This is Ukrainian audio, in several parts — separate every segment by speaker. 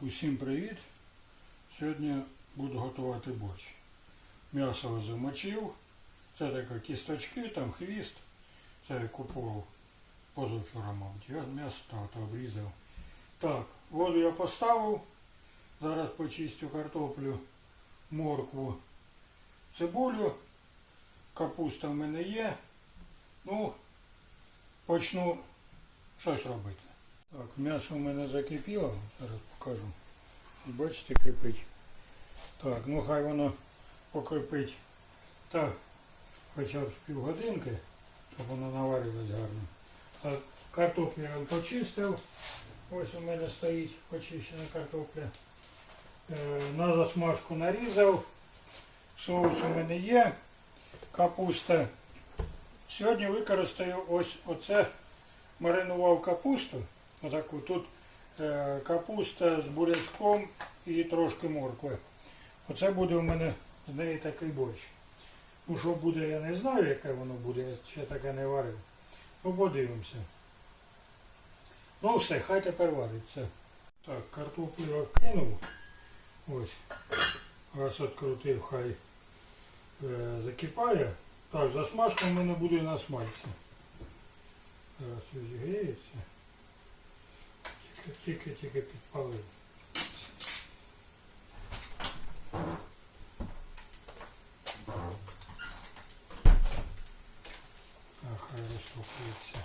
Speaker 1: Усім привіт! Сьогодні буду готувати борщ. М'ясо замочив. Це таке кісточки, там хвіст. Це я купував позавчора, мабуть. Я м'ясо так обрізав. Так, воду я поставив. Зараз почистю картоплю, моркву, цибулю. Капуста в мене є. Ну, почну щось робити. Так, м'ясо в мене закипіло, зараз покажу. Бачите, кипить. Так, ну хай воно покипить так, хоча б з півгодинки, щоб воно наварилось гарно. А картоплю я почистив. Ось у мене стоїть почищена картопля. Е, на засмажку нарізав. Соус у мене є. Капуста. Сьогодні використаю ось оце маринував капусту. Отаку. Тут е, капуста з бурячком і трошки моркви. Оце буде у мене з неї такий борщ. Ну що буде, я не знаю, яке воно буде, я ще таке не варив. Ну подивимося. Ну все, хай тепер вариться. Так, картоплю я вкинув. Ось. Раз відкрутив, хай е, закипає. Так, засмажка в мене буде на смальці. Зараз розігріється. Тільки-тільки підпалив. Так, хай розтопується.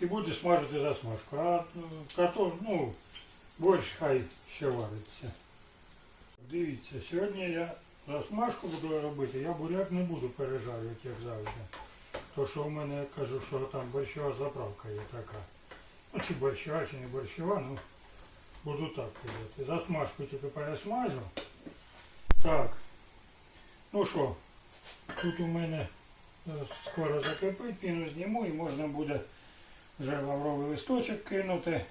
Speaker 1: І буде смажити засмажку. А ну, картоп, ну, борщ хай ще вариться. Дивіться, сьогодні я засмажку буду робити, я буряк не буду пережарювати, як завжди. То, що в мене, я кажу, що там борщова заправка є така. Ну, чи борщова, чи не борщова, ну буду так казати. Засмажку тільки пересмажу. Так. Ну що, тут у мене е, скоро закипить, піну зніму і можна буде вже лавровий листочок кинути.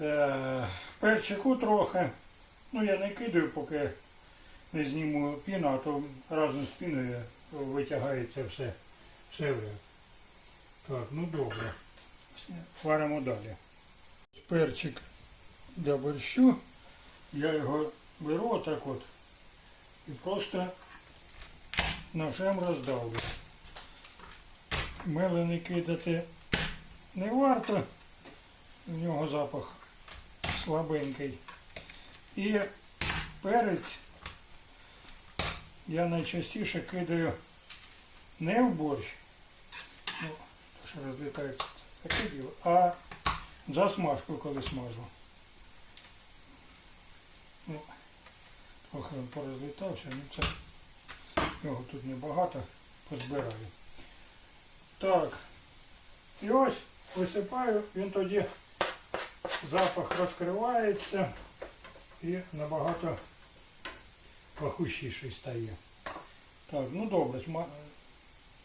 Speaker 1: Е, перчику трохи. Ну я не кидаю, поки не зніму піну, а то разом з піною витягається все, все в ряд. Так, ну добре. Варимо далі. Перчик для борщу. Я його беру отак от і просто ножем роздавлю. Мелений кидати не варто, в нього запах слабенький. І перець я найчастіше кидаю не в борщ, ну, то що розлітається таке діло, а засмажку, коли смажу. Ну, трохи він порозлітався, ну це його тут небагато, позбираю. Так, і ось висипаю, він тоді запах розкривається і набагато пахущіший стає. Так, ну добре,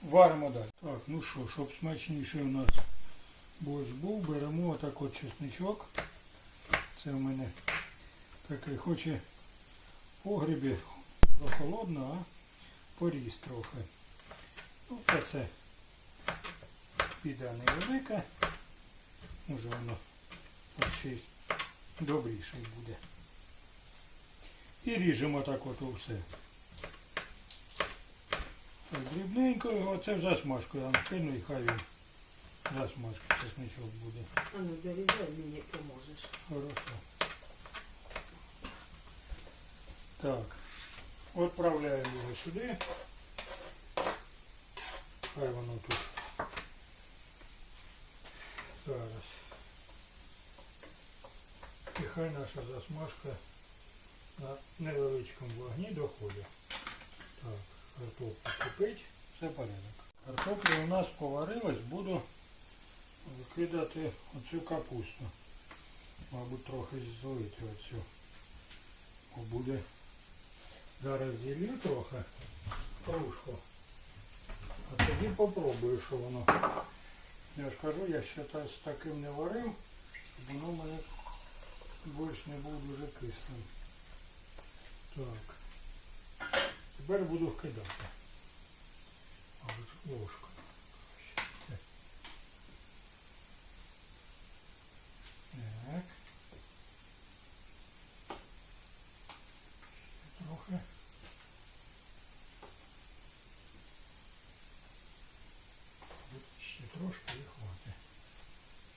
Speaker 1: варимо далі. Так, ну що, щоб смачніший у нас борщ був, беремо отак от чесничок. Це в мене такий хоче в погрібі прохолодно, а поріс трохи. Ну, це це піде невелике. Може воно ще й добріше буде. І ріжемо так от усе. Так, дрібненько його, це в засмажку я кину і хай він засмажки чесничок буде.
Speaker 2: А ну дорізай мені поможеш.
Speaker 1: Хорошо. Так. Отправляємо його сюди. Хай воно тут. Зараз. І хай наша засмажка на невеличкому вогні доходить. Так, картопля кипить, все порядок. Картопля у нас поварилась, буду викидати оцю капусту. Мабуть, трохи злити оцю. Бо буде зараз зілью трохи кружку. А тоді попробую, що воно. Я ж кажу, я ще з таким не варив, воно мене борщ не був дуже кислим. Так. Тепер буду вкидати. Мабуть, ложкою. Так. Ще трохи. Тут Ще трошки і хватить.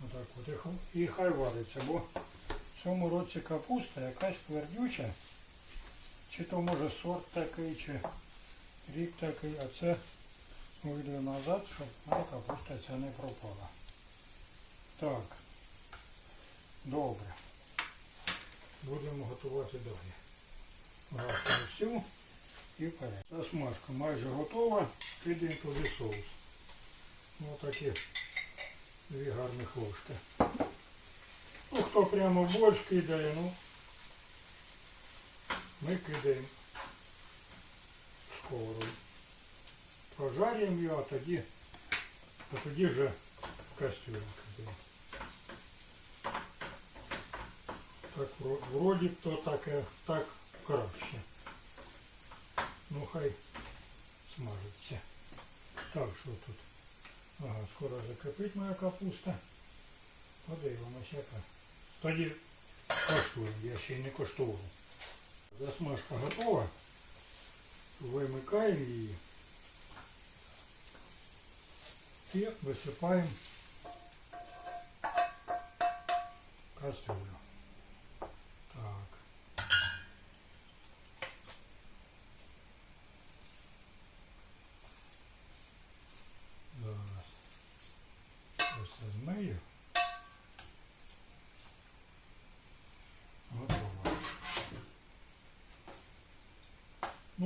Speaker 1: Отак от і хай вариться, бо в цьому році капуста якась твердюча. Чи то може сорт такий, чи рік такий, а це вийде назад, щоб моя капуста ця не пропала. Так. Добре. Будемо готувати далі. Гасимо всю і вперед. Засмажка майже готова. Кидаємо туди соус. Ну такі дві гарних ложки. Ну хто прямо в борщ кидає, ну ми кидаємо в сковороду. Прожарюємо його, а тоді, а тоді вже в кастрюлю кидаємо. Так вро- вроді б то таке, так краще. Ну хай смажиться. Так, що тут? Ага, скоро закипить моя капуста. Подивимося яка. Тоді коштуємо, я ще й не коштував. Засмажка готова. Вимикаємо її. І висипаємо кастрюлю.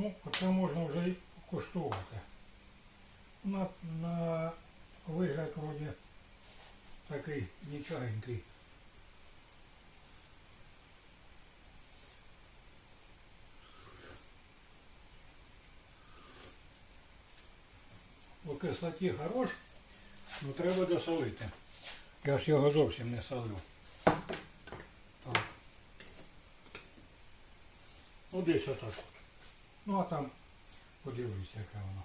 Speaker 1: Ну, оце можна вже і куштувати. На, на вигляд вроді такий нічогенький. По кислоті хорош, ну треба досолити. Я ж його зовсім не солив. Так. Ну десь отак от. Ну а там подивлюсь, яке воно.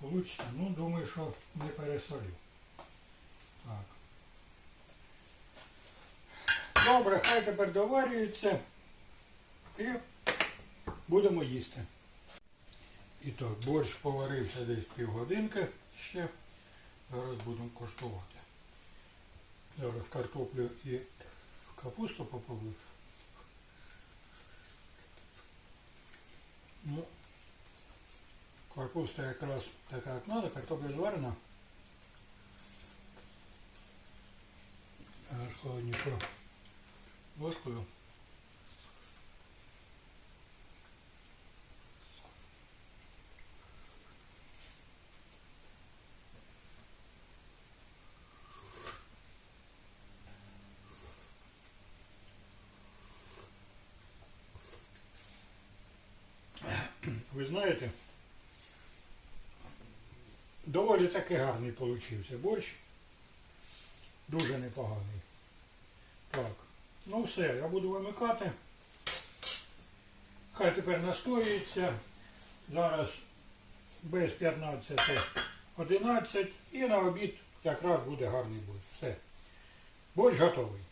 Speaker 1: Получиться. Ну, думаю, що не пересолив. Так. Добре, хай тепер доварюється. І будемо їсти. І так, борщ поварився десь півгодинки ще. Зараз будемо коштувати. Зараз картоплю і капусту попробую. Ну, капуста якраз така як надо, картопля зварена. Аж холодненько ложкою. Знаєте, доволі таки гарний получився борщ. Дуже непоганий. Так, ну все, я буду вимикати. Хай тепер настоюється. Зараз без 15.11 і на обід якраз буде гарний борщ. Все. Борщ готовий.